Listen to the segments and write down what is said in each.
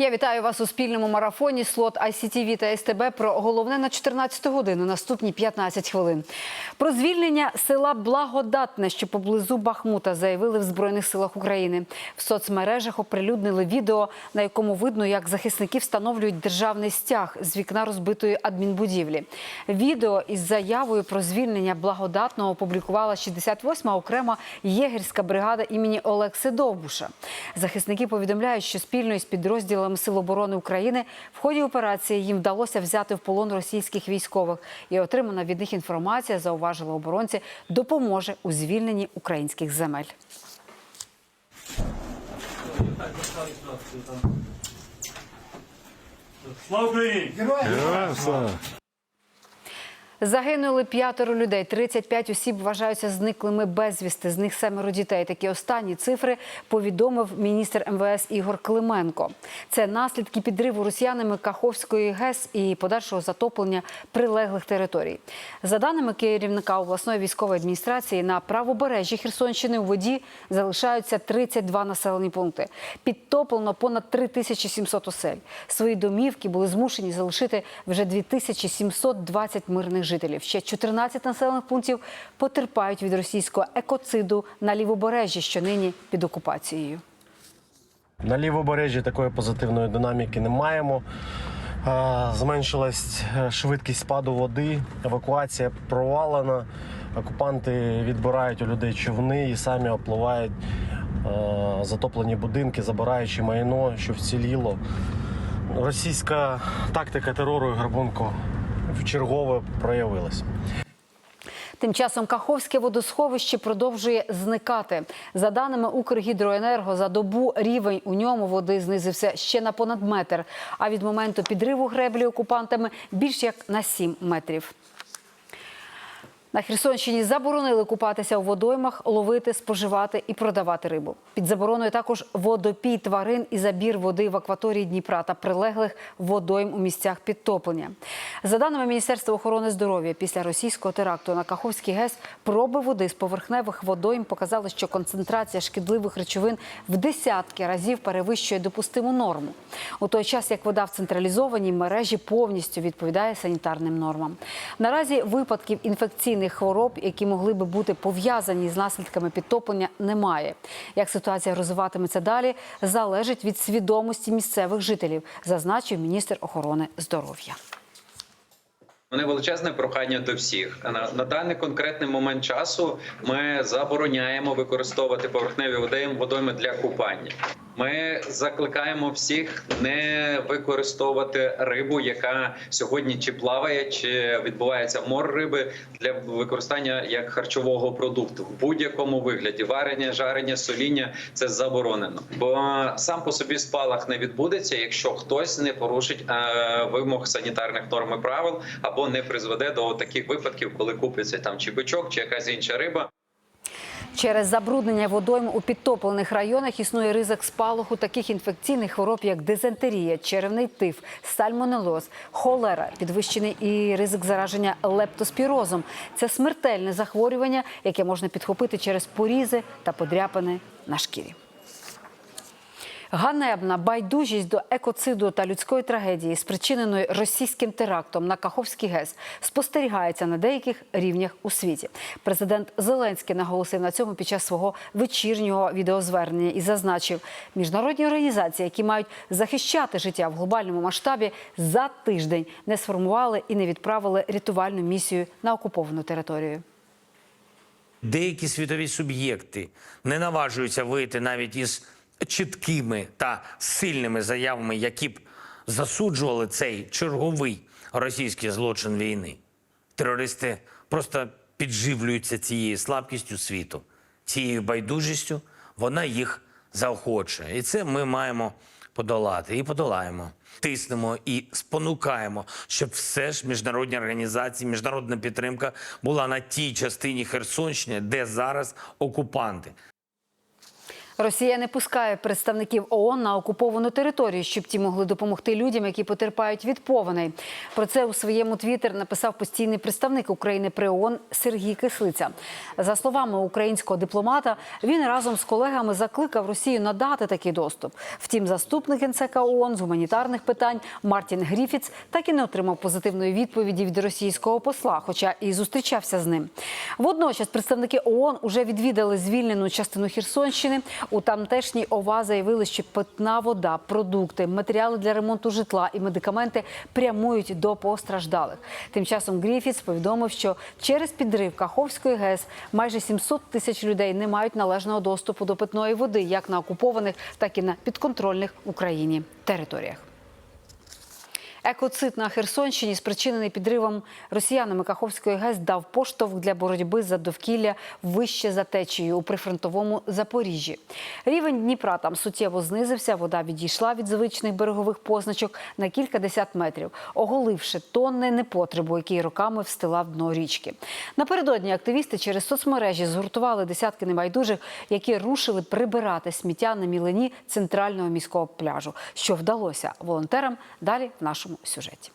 Я вітаю вас у спільному марафоні слот ICTV та СТБ про головне на 14 годину, наступні 15 хвилин. Про звільнення села Благодатне, що поблизу Бахмута, заявили в Збройних силах України. В соцмережах оприлюднили відео, на якому видно, як захисники встановлюють державний стяг з вікна розбитої адмінбудівлі. Відео із заявою про звільнення Благодатного опублікувала 68-ма окрема єгерська бригада імені Олекси Довбуша. Захисники повідомляють, що спільно із підрозділами Сил оборони України в ході операції їм вдалося взяти в полон російських військових. І отримана від них інформація, зауважили оборонці, допоможе у звільненні українських земель. Слава Україні! Загинули п'ятеро людей. 35 осіб вважаються зниклими безвісти. З них семеро дітей. Такі останні цифри повідомив міністр МВС Ігор Клименко. Це наслідки підриву росіянами Каховської ГЕС і подальшого затоплення прилеглих територій. За даними керівника обласної військової адміністрації, на правобережжі Херсонщини у воді залишаються 32 населені пункти. Підтоплено понад 3700 осель. Свої домівки були змушені залишити вже 2720 мирних жителів. Ще 14 населених пунктів потерпають від російського екоциду на лівобережжі, що нині під окупацією. На лівобережжі такої позитивної динаміки не маємо. Е, Зменшилась е, швидкість спаду води, евакуація провалена. Окупанти відбирають у людей човни і самі опливають е, затоплені будинки, забираючи майно, що вціліло. Російська тактика терору і грабунку вчергове проявилась. Тим часом Каховське водосховище продовжує зникати. За даними Укргідроенерго, за добу рівень у ньому води знизився ще на понад метр. А від моменту підриву греблі окупантами більш як на 7 метрів. На Херсонщині заборонили купатися у водоймах, ловити, споживати і продавати рибу. Під забороною також водопій тварин і забір води в акваторії Дніпра та прилеглих водойм у місцях підтоплення. За даними Міністерства охорони здоров'я, після російського теракту на Каховський ГЕС проби води з поверхневих водойм показали, що концентрація шкідливих речовин в десятки разів перевищує допустиму норму. У той час як вода в централізованій мережі повністю відповідає санітарним нормам. Наразі випадків інфекційних хвороб, які могли би бути пов'язані з наслідками підтоплення, немає. Як ситуація розвиватиметься далі, залежить від свідомості місцевих жителів, зазначив міністр охорони здоров'я. Мене величезне прохання до всіх. На, на даний конкретний момент часу ми забороняємо використовувати поверхневі водойми для купання. Ми закликаємо всіх не використовувати рибу, яка сьогодні чи плаває, чи відбувається мор риби для використання як харчового продукту в будь-якому вигляді. Варення, жарення, соління це заборонено. Бо сам по собі спалах не відбудеться, якщо хтось не порушить е, вимог санітарних норм і правил або не призведе до таких випадків, коли купиться там чи бичок, чи якась інша риба. Через забруднення водойм у підтоплених районах існує ризик спалаху таких інфекційних хвороб, як дизентерія, черевний тиф, сальмонелоз, холера, підвищений і ризик зараження лептоспірозом. Це смертельне захворювання, яке можна підхопити через порізи та подряпини на шкірі. Ганебна байдужість до екоциду та людської трагедії, спричиненої російським терактом на Каховський ГЕС, спостерігається на деяких рівнях у світі. Президент Зеленський наголосив на цьому під час свого вечірнього відеозвернення і зазначив, міжнародні організації, які мають захищати життя в глобальному масштабі, за тиждень не сформували і не відправили рятувальну місію на окуповану територію. Деякі світові суб'єкти не наважуються вийти навіть із чіткими та сильними заявами, які б засуджували цей черговий російський злочин війни. Терористи просто підживлюються цією слабкістю світу, цією байдужістю. Вона їх заохочує, і це ми маємо подолати і подолаємо. Тиснемо і спонукаємо, щоб все ж міжнародні організації, міжнародна підтримка була на тій частині Херсонщини, де зараз окупанти. Росія не пускає представників ООН на окуповану територію, щоб ті могли допомогти людям, які потерпають від повеней. Про це у своєму твіттер написав постійний представник України при ООН Сергій Кислиця. За словами українського дипломата, він разом з колегами закликав Росію надати такий доступ. Втім, заступник генсека ООН з гуманітарних питань Мартін Гріфіц так і не отримав позитивної відповіді від російського посла, хоча і зустрічався з ним. Водночас представники ООН уже відвідали звільнену частину Херсонщини. У тамтешній ОВА заявили, що питна вода, продукти, матеріали для ремонту житла і медикаменти прямують до постраждалих. Тим часом Гріфіс повідомив, що через підрив Каховської ГЕС майже 700 тисяч людей не мають належного доступу до питної води, як на окупованих, так і на підконтрольних Україні територіях. Екоцид на Херсонщині, спричинений підривом росіянами Каховської ГЕС, дав поштовх для боротьби за довкілля вище за течією у прифронтовому Запоріжжі. Рівень Дніпра там суттєво знизився. Вода відійшла від звичних берегових позначок на кілька десят метрів, оголивши тонни непотребу, який роками встилав дно річки. Напередодні активісти через соцмережі згуртували десятки небайдужих, які рушили прибирати сміття на мілині центрального міського пляжу. Що вдалося волонтерам далі в нашому сюжеті.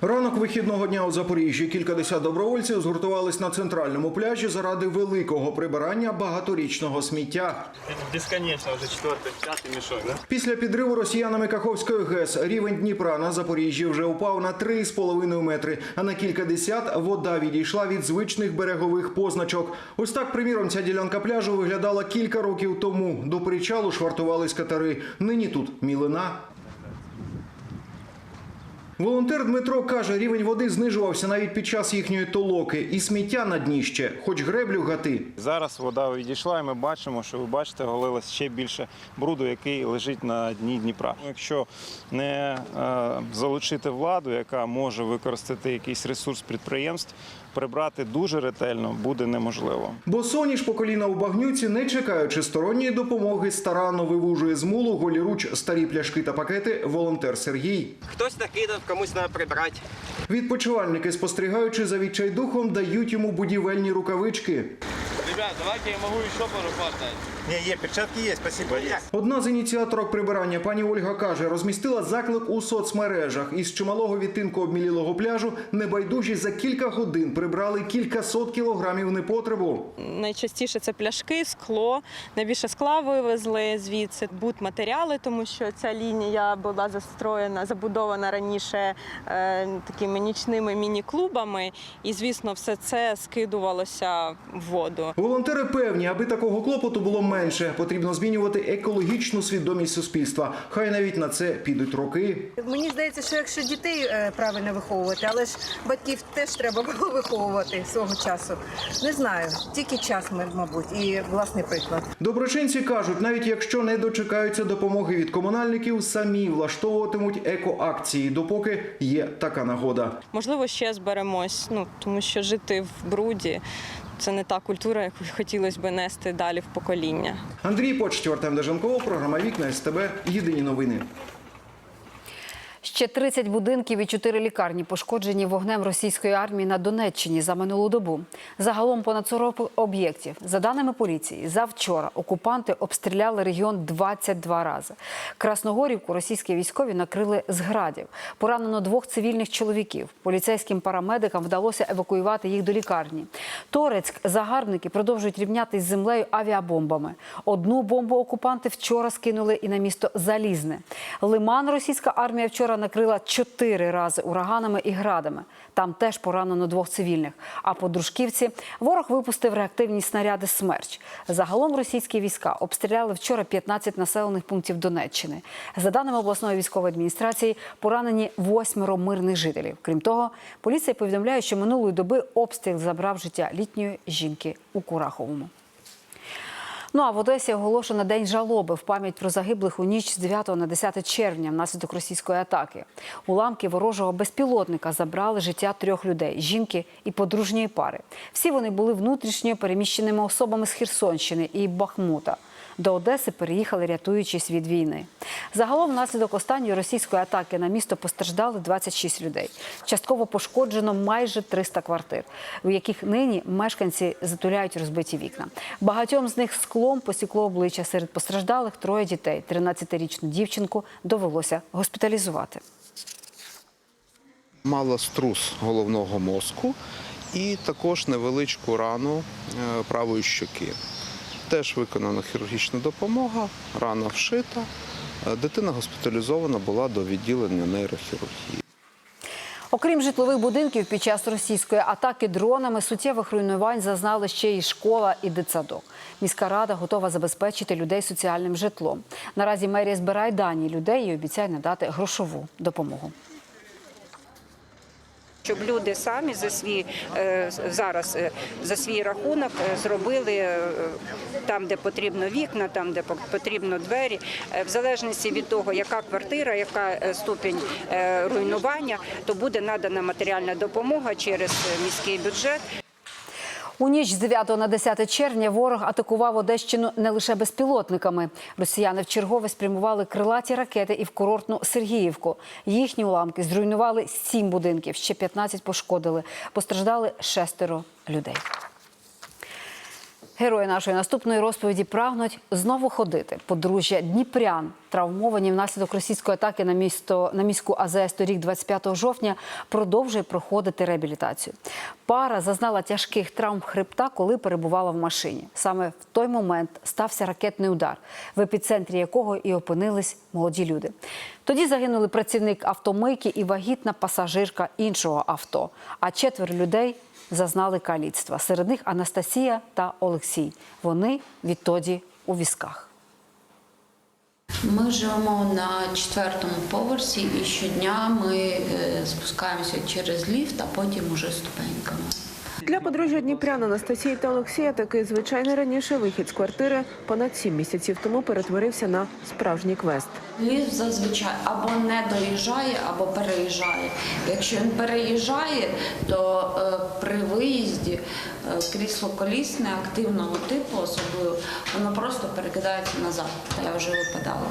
Ранок вихідного дня у Запоріжжі кількадесят добровольців згуртувались на центральному пляжі заради великого прибирання багаторічного сміття. Бесконечно уже четвертый, пятый мешок, да? Після підриву росіянами Каховської ГЕС рівень Дніпра на Запоріжжі вже упав на 3,5 метри, а на кілька десят вода відійшла від звичних берегових позначок. Ось так, приміром, ця ділянка пляжу виглядала кілька років тому. До причалу швартувались катери. Нині тут мілина. Волонтер Дмитро каже, рівень води знижувався навіть під час їхньої толоки, і сміття на дні ще, хоч греблю гати. Зараз вода відійшла, і ми бачимо, що ви бачите, голилось ще більше бруду, який лежить на дні Дніпра. Якщо не е, залучити владу, яка може використати якийсь ресурс підприємств, прибрати дуже ретельно буде неможливо. Бо соніш по коліна у багнюці, не чекаючи сторонньої допомоги, старанно вивужує з мулу голіруч старі пляшки та пакети волонтер Сергій. Хтось накидав, комусь треба прибрати. Відпочивальники, спостерігаючи за відчайдухом, дають йому будівельні рукавички. Ребят, давайте я могу ще пару пар дать. Ні, є, перчатки є, спасибо. Є. Одна з ініціаторок прибирання, пані Ольга каже, розмістила заклик у соцмережах. Із чималого відтинку обмілілого пляжу небайдужі за кілька годин прибрали кількасот кілограмів непотребу. Найчастіше це пляшки, скло. Найбільше скла вивезли звідси, будматеріали, тому що ця лінія була застроєна, забудована раніше е, такими нічними міні-клубами. І, звісно, все це скидувалося в воду. Волонтери певні, аби такого клопоту було менше, потрібно змінювати екологічну свідомість суспільства. Хай навіть на це підуть роки. Мені здається, що якщо дітей е, правильно виховувати, але ж батьків теж треба було виховувати свого часу. Не знаю, тільки час, ми, мабуть, і власний приклад. Доброчинці кажуть, навіть якщо не дочекаються допомоги від комунальників, самі влаштовуватимуть екоакції, допоки є така нагода. Можливо, ще зберемось, ну тому що жити в бруді це не та культура, яку хотілося б нести далі в покоління. Андрій Поч, Артем Деженков, програма Вікна СТБ. Єдині новини. Ще 30 будинків і 4 лікарні пошкоджені вогнем російської армії на Донеччині за минулу добу. Загалом понад 40 об'єктів. За даними поліції, завчора окупанти обстріляли регіон 22 рази. Красногорівку російські військові накрили з градів. Поранено двох цивільних чоловіків. Поліцейським парамедикам вдалося евакуювати їх до лікарні. Торецьк загарбники продовжують рівняти з землею авіабомбами. Одну бомбу окупанти вчора скинули і на місто Залізне. Лиман російська армія вчора накрила чотири рази ураганами і градами. Там теж поранено двох цивільних. А по Дружківці ворог випустив реактивні снаряди «Смерч». Загалом російські війська обстріляли вчора 15 населених пунктів Донеччини. За даними обласної військової адміністрації, поранені восьмеро мирних жителів. Крім того, поліція повідомляє, що минулої доби обстріл забрав життя літньої жінки у Кураховому. Ну а в Одесі оголошено день жалоби в пам'ять про загиблих у ніч з 9 на 10 червня внаслідок російської атаки. Уламки ворожого безпілотника забрали життя трьох людей жінки і подружньої пари. Всі вони були внутрішньо переміщеними особами з Херсонщини і Бахмута. До Одеси переїхали, рятуючись від війни. Загалом, внаслідок останньої російської атаки на місто постраждали 26 людей. Частково пошкоджено майже 300 квартир, у яких нині мешканці затуляють розбиті вікна. Багатьом з них склом посікло обличчя. Серед постраждалих троє дітей. 13-річну дівчинку довелося госпіталізувати. мала струс головного мозку і також невеличку рану е, правої щоки. Теж виконана хірургічна допомога, рана вшита. Е, Дитина госпіталізована була до відділення нейрохірургії. Окрім житлових будинків, під час російської атаки дронами суттєвих руйнувань зазнали ще й школа і дитсадок. Міська рада готова забезпечити людей соціальним житлом. Наразі мерія збирає дані людей і обіцяє надати грошову допомогу. Щоб люди самі за свій е, зараз е, за свій рахунок е, зробили там, де потрібно вікна, там де по- потрібно двері, в залежності від того, яка квартира, яка ступінь руйнування, то буде надана матеріальна допомога через міський бюджет. У ніч з 9 на 10 червня ворог атакував Одещину не лише безпілотниками. Росіяни вчергове спрямували крилаті ракети і в курортну Сергіївку. Їхні уламки зруйнували сім будинків, ще 15 пошкодили. Постраждали шестеро людей. Герої нашої наступної розповіді прагнуть знову ходити. Подружжя Дніпрян, травмовані внаслідок російської атаки на місто на міську АЗС торік, 25 жовтня, продовжує проходити реабілітацію. Пара зазнала тяжких травм хребта, коли перебувала в машині. Саме в той момент стався ракетний удар, в епіцентрі якого і опинились молоді люди. Тоді загинули працівник автомийки і вагітна пасажирка іншого авто. А четверо людей зазнали каліцтва. Серед них Анастасія та Олексій. Вони відтоді у візках. Ми живемо на четвертому поверсі, і щодня ми е, спускаємося через ліфт, а потім уже ступеньками. Для подружжя Дніпрян Анастасії та Олексія такий звичайний раніше вихід з квартири понад сім місяців тому перетворився на справжній квест. Ліфт зазвичай або не доїжджає, або переїжджає. Якщо він переїжджає, то е, при виїзді е, крісло колісне активного типу, особливо, воно просто перекидається назад. Я вже випадала.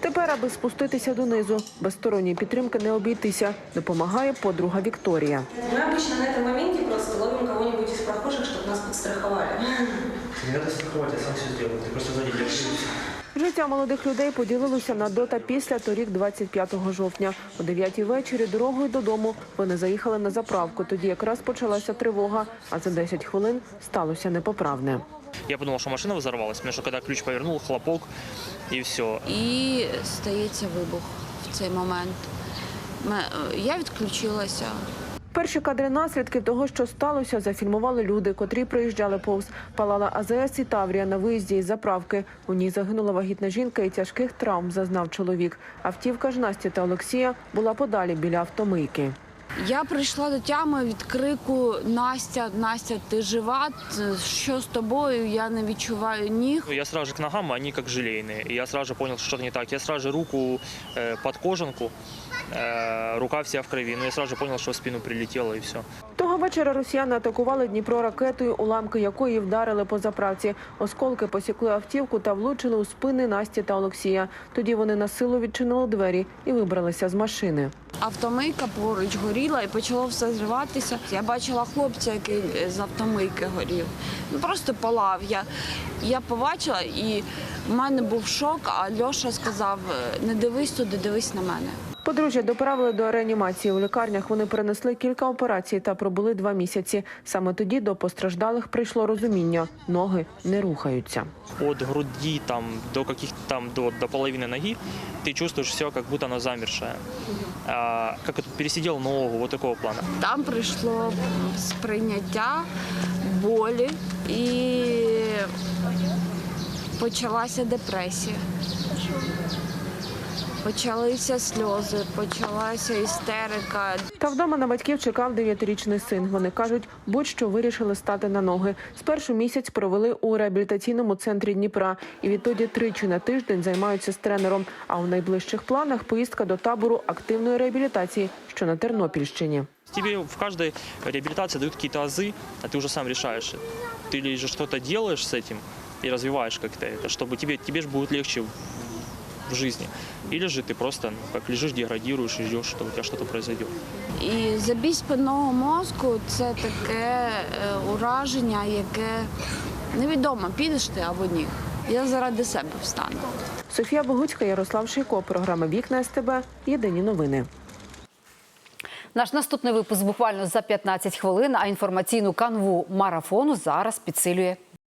Тепер, аби спуститися донизу, без сторонньої підтримки не обійтися, допомагає подруга Вікторія. Мы обычно на этом моменте просто ловим кого-нибудь из прохожих, чтобы нас подстраховали. Не треба страхувати, я сам все зроблю. Ти просто ззаді Життя молодих людей поділилося на до та після торік, 25 жовтня. О 9 вечорі дорогою додому вони заїхали на заправку. Тоді якраз почалася тривога, а за 10 хвилин сталося непоправне. Я подумал, что машина взорвалась, потому что когда ключ повернул, хлопок и все. І стається вибух в цей момент. Е, Я відключилася. Перші кадри наслідків того, що сталося, зафільмували люди, котрі проїжджали повз. Палала АЗС і Таврія на виїзді із заправки. У ній загинула вагітна жінка і тяжких травм зазнав чоловік. Автівка ж Насті та Олексія була подалі біля автомийки. Я прийшла до тями від крику Настя, Настя, ти жива? Т- Що з тобою? Я не відчуваю ніг. Я сразу же к ногам, они как желейные. И я сразу же понял, что что-то не так. Я сразу же руку э, под кожанку, э, рука вся в крови. Но я сразу же понял, что в спину прилетело и все. Вечора росіяни атакували Дніпро ракетою, уламки якої вдарили по заправці. Осколки посікли автівку та влучили у спини Насті та Олексія. Тоді вони на силу відчинили двері і вибралися з машини. Автомийка поруч горіла і почало все зриватися. Я бачила хлопця, який е, з автомийки горів. Ну просто палав. Я, я побачила, і в мене був шок. А Льоша сказав: е, не дивись туди, дивись на мене. Подружжя доправили до реанімації. У лікарнях вони перенесли кілька операцій та пробули два місяці. Саме тоді до постраждалих прийшло розуміння – ноги не рухаються. От груди там до каких там до, до половины ноги ты чувствуешь все, как будто оно замершее. А, как это пересидел ногу, вот такого плана. Там прийшло сприйняття болі і почалася депресія. Почалися сльози, почалася істерика. Та вдома на батьків чекав дев'ятирічний син. Вони кажуть, будь-що вирішили стати на ноги. Спершу місяць провели у реабілітаційному центрі Дніпра. І відтоді тричі на тиждень займаються з тренером. А у найближчих планах поїздка до табору активної реабілітації, що на Тернопільщині. Тебе в каждой реабилитации дают какие-то азы, а ты уже сам решаешь. Ты или же что-то делаешь с этим, и развиваешь как-то это, чтобы тебе, тебе же будет легче в- в жизни. Или же ты просто ну, как лежишь, деградируешь и ждешь, что у тебя что-то произойдет. І забій спинного мозку це таке е, ураження, яке невідомо, підеш ти або ні. Я заради себе встану. Софія Богуцька, Ярослав Шийко. Програма Вікна СТБ. Єдині новини. Наш наступний випуск буквально за 15 хвилин. А інформаційну канву марафону зараз підсилює